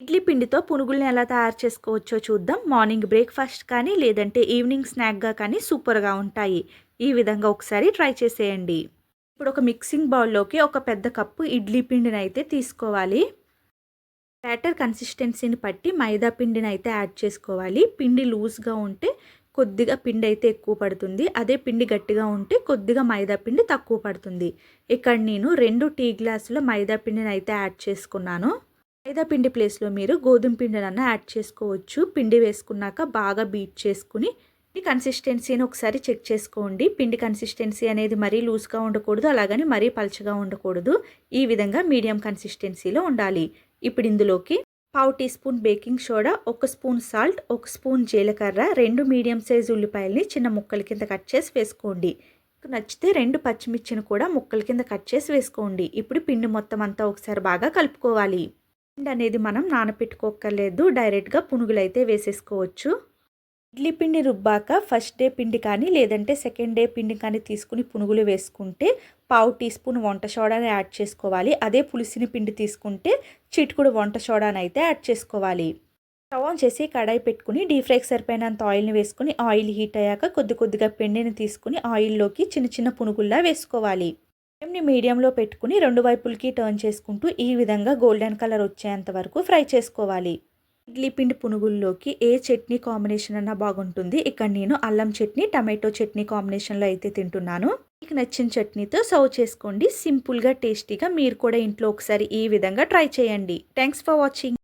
ఇడ్లీ పిండితో పునుగుల్ని ఎలా తయారు చేసుకోవచ్చో చూద్దాం. మార్నింగ్ బ్రేక్ఫాస్ట్ కానీ లేదంటే ఈవినింగ్ స్నాక్గా కానీ సూపర్గా ఉంటాయి. ఈ విధంగా ఒకసారి ట్రై చేసేయండి. ఇప్పుడు ఒక మిక్సింగ్ బౌల్లోకి ఒక పెద్ద కప్పు ఇడ్లీ పిండిని అయితే తీసుకోవాలి. బ్యాటర్ కన్సిస్టెన్సీని బట్టి మైదా పిండిని అయితే యాడ్ చేసుకోవాలి. పిండి లూజ్గా ఉంటే కొద్దిగా పిండి అయితే ఎక్కువ పడుతుంది. అదే పిండి గట్టిగా ఉంటే కొద్దిగా మైదా పిండి తక్కువ పడుతుంది. ఇక్కడ నేను రెండు టీ గ్లాసుల మైదా పిండిని అయితే యాడ్ చేసుకున్నాను. మైదా పిండి ప్లేస్లో మీరు గోధుమ పిండినన్నా యాడ్ చేసుకోవచ్చు. పిండి వేసుకున్నాక బాగా బీట్ చేసుకుని ఈ కన్సిస్టెన్సీని ఒకసారి చెక్ చేసుకోండి. పిండి కన్సిస్టెన్సీ అనేది మరీ లూజ్గా ఉండకూడదు అలాగని మరీ పలచగా ఉండకూడదు. ఈ విధంగా మీడియం కన్సిస్టెన్సీలో ఉండాలి. ఇప్పుడు ఇందులోకి పావు టీ స్పూన్ బేకింగ్ సోడా ఒక స్పూన్ సాల్ట్ ఒక స్పూన్ జీలకర్ర రెండు మీడియం సైజు ఉల్లిపాయల్ని చిన్న ముక్కల కింద కట్ చేసి వేసుకోండి. నచ్చితే రెండు పచ్చిమిర్చిని కూడా ముక్కల కింద కట్ చేసి వేసుకోండి. ఇప్పుడు పిండి మొత్తం అంతా ఒకసారి బాగా కలుపుకోవాలి. పిండి అనేది మనం నానపెట్టుకోకర్లేదు డైరెక్ట్గా పునుగులు అయితే వేసేసుకోవచ్చు. ఇడ్లీ పిండి రుబ్బాక ఫస్ట్ డే పిండి కానీ లేదంటే సెకండ్ డే పిండి కానీ తీసుకుని పునుగులు వేసుకుంటే పావు టీ స్పూన్ వంట సోడాని యాడ్ చేసుకోవాలి. అదే పులిసిన పిండి తీసుకుంటే చిటికుడు వంట సోడాని అయితే యాడ్ చేసుకోవాలి. స్టవ్ ఆన్ చేసి కడాయి పెట్టుకుని డీప్ ఫ్రైకి సరిపోయినంత ఆయిల్ని వేసుకుని ఆయిల్ హీట్ అయ్యాక కొద్ది కొద్దిగా పిండిని తీసుకుని ఆయిల్లోకి చిన్న చిన్న పునుగుల్లా వేసుకోవాలి. ఫ్లేమ్ని మీడియంలో పెట్టుకుని రెండు వైపులకి టర్న్ చేసుకుంటూ ఈ విధంగా గోల్డెన్ కలర్ వచ్చేంత వరకు ఫ్రై చేసుకోవాలి. ఇడ్లీ పిండి పునుగుల్లోకి ఏ చట్నీ కాంబినేషన్ అన్నా బాగుంటుంది. ఇక్కడ నేను అల్లం చట్నీ టమాటో చట్నీ కాంబినేషన్లో అయితే తింటున్నాను. మీకు నచ్చిన చట్నీతో సర్వ్ చేసుకోండి. సింపుల్గా టేస్టీగా మీరు కూడా ఇంట్లో ఒకసారి ఈ విధంగా ట్రై చేయండి. Thanks for watching